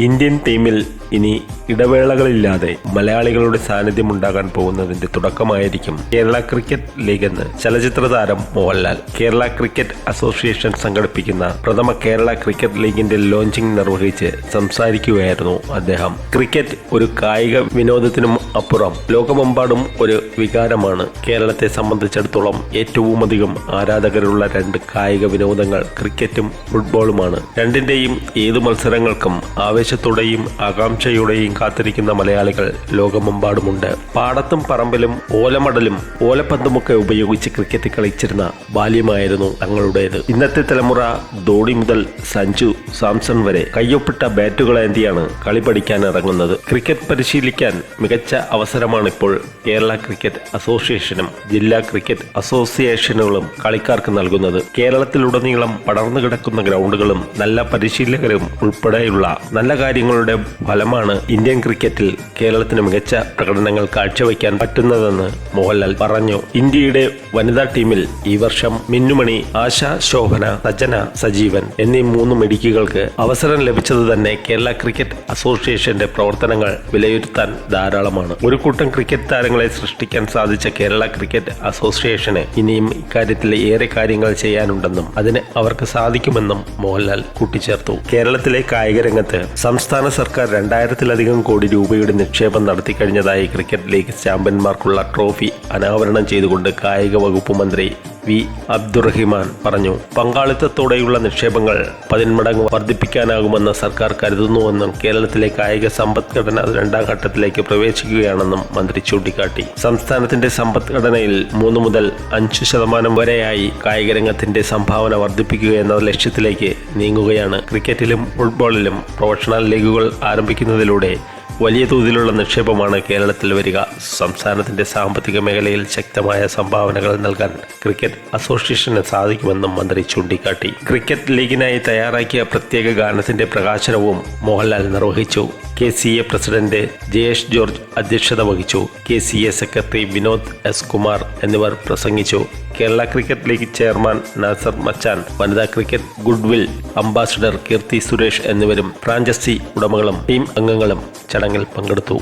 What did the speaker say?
Indian ടീമിൽ ഇനി ഇടവേളകളില്ലാതെ മലയാളികളുടെ സാന്നിധ്യം ഉണ്ടാകാൻ പോകുന്നതിന്റെ തുടക്കമായിരിക്കും കേരള ക്രിക്കറ്റ് ലീഗ് എന്ന് ചലച്ചിത്ര താരം മോഹൻലാൽ. കേരള ക്രിക്കറ്റ് അസോസിയേഷൻ സംഘടിപ്പിക്കുന്ന പ്രഥമ കേരള ക്രിക്കറ്റ് ലീഗിന്റെ ലോഞ്ചിംഗ് നിർവഹിച്ച് സംസാരിക്കുകയായിരുന്നു അദ്ദേഹം. ക്രിക്കറ്റ് ഒരു കായിക വിനോദത്തിനും അപ്പുറം ലോകമെമ്പാടും ഒരു വികാരമാണ്. കേരളത്തെ സംബന്ധിച്ചിടത്തോളം ഏറ്റവും അധികം ആരാധകരുള്ള രണ്ട് കായിക വിനോദങ്ങൾ ക്രിക്കറ്റും ഫുട്ബോളുമാണ്. രണ്ടിന്റെയും ഏത് മത്സരങ്ങൾക്കും ആവേശത്തോടെയും ആകാംക്ഷയോടെയും കാത്തിരിക്കുന്ന മലയാളികൾ ലോകമെമ്പാടുമുണ്ട്. പാടത്തും പറമ്പിലും ഓലമടലും ഓലപ്പന്തുമൊക്കെ ഉപയോഗിച്ച് ക്രിക്കറ്റ് കളിച്ചിരുന്ന ബാല്യമായിരുന്നു തങ്ങളുടേത്. ഇന്നത്തെ തലമുറ ധോണി മുതൽ സഞ്ജു സാംസൺ വരെ കയ്യൊപ്പിട്ട ബാറ്റുകളേന്തിയാണ് കളി പഠിക്കാൻ ഇറങ്ങുന്നത്. ക്രിക്കറ്റ് പരിശീലിക്കാൻ മികച്ച അവസരമാണ് ഇപ്പോൾ കേരള ക്രിക്കറ്റ് അസോസിയേഷനും ജില്ലാ ക്രിക്കറ്റ് അസോസിയേഷനുകളും കളിക്കാർക്ക് നൽകുന്നത്. കേരളത്തിലുടനീളം പടർന്നു കിടക്കുന്ന ഗ്രൗണ്ടുകളും നല്ല പരിശീലകരും ഉൾപ്പെടെയുള്ള നല്ല കാര്യങ്ങളുടെ ഫലമാണ് ഇന്ത്യൻ ക്രിക്കറ്റിൽ കേരളത്തിന് മികച്ച പ്രകടനങ്ങൾ കാഴ്ചവെക്കാൻ പറ്റുന്നതെന്ന് മോഹൻലാൽ പറഞ്ഞു. ഇന്ത്യയുടെ വനിതാ ടീമിൽ ഈ വർഷം മിന്നുമണി ആശ ശോഭന സജന സജീവൻ എന്നീ മൂന്ന് മെഡിക്കുകൾക്ക് അവസരം ലഭിച്ചത് തന്നെ കേരള ക്രിക്കറ്റ് അസോസിയേഷന്റെ പ്രവർത്തനങ്ങൾ വിലയിരുത്താൻ ധാരാളമാണ്. ഒരു കൂട്ടം ക്രിക്കറ്റ് താരങ്ങളെ സൃഷ്ടിക്കാൻ സാധിച്ച കേരള ക്രിക്കറ്റ് അസോസിയേഷന് ഇനിയും ഇക്കാര്യത്തിൽ ഏറെ കാര്യങ്ങൾ ചെയ്യാനുണ്ടെന്നും അതിന് അവർക്ക് സാധിക്കുമെന്നും മോഹൻലാൽ കൂട്ടിച്ചേർത്തു. കേരളത്തിലെ കായിക രംഗത്ത് സംസ്ഥാന സർക്കാർ രണ്ടായിരത്തിലധികം കോടി രൂപയുടെ നിക്ഷേപം നടത്തി കഴിഞ്ഞതായി ക്രിക്കറ്റ് ലീഗ് ചാമ്പ്യന്മാർക്കുള്ള ട്രോഫി അനാവരണം ചെയ്തുകൊണ്ട് കായിക വകുപ്പ് മന്ത്രി വി. അബ്ദുറഹിമാൻ പറഞ്ഞു. പങ്കാളിത്തത്തോടെയുള്ള നിക്ഷേപങ്ങൾ പതിന്മടങ്ങ് വർദ്ധിപ്പിക്കാനാകുമെന്ന് സർക്കാർ കരുതുന്നുവെന്നും കേരളത്തിലെ കായിക സമ്പദ്ഘടന രണ്ടാം ഘട്ടത്തിലേക്ക് പ്രവേശിക്കുകയാണെന്നും മന്ത്രി ചൂണ്ടിക്കാട്ടി. സംസ്ഥാനത്തിന്റെ സമ്പദ്ഘടനയിൽ മൂന്ന് മുതൽ അഞ്ച് ശതമാനം വരെയായി കായിക രംഗത്തിന്റെ സംഭാവന വർദ്ധിപ്പിക്കുക എന്ന ലക്ഷ്യത്തിലേക്ക് നീങ്ങുകയാണ്. ക്രിക്കറ്റിലും ഫുട്ബോളിലും പ്രൊഫഷണൽ ലീഗുകൾ ആരംഭിക്കുന്നതിലൂടെ വലിയ തോതിലുള്ള നിക്ഷേപമാണ് കേരളത്തിൽ വരിക. സംസ്ഥാനത്തിന്റെ സാമ്പത്തിക മേഖലയിൽ ശക്തമായ സംഭാവനകൾ നൽകാൻ ക്രിക്കറ്റ് അസോസിയേഷന് സാധിക്കുമെന്നും മന്ത്രി ചൂണ്ടിക്കാട്ടി. ക്രിക്കറ്റ് ലീഗിനായി തയ്യാറാക്കിയ പ്രത്യേക ഗാനത്തിന്റെ പ്രകാശനവും മോഹൻലാൽ നിർവഹിച്ചു. K C A president Jayesh George അധ്യക്ഷത വഹിച്ചു. K C A secretary Vinod S Kumar എന്നിവർ പ്രസംഗിച്ചു. Kerala cricket league chairman Nasser Machan വനിതാ cricket goodwill ambassador Keerthy Suresh എന്നിവരും ഫ്രാഞ്ചൈസി ഉടമകളും ടീം അംഗങ്ങളും ചടങ്ങിൽ പങ്കെടുത്തു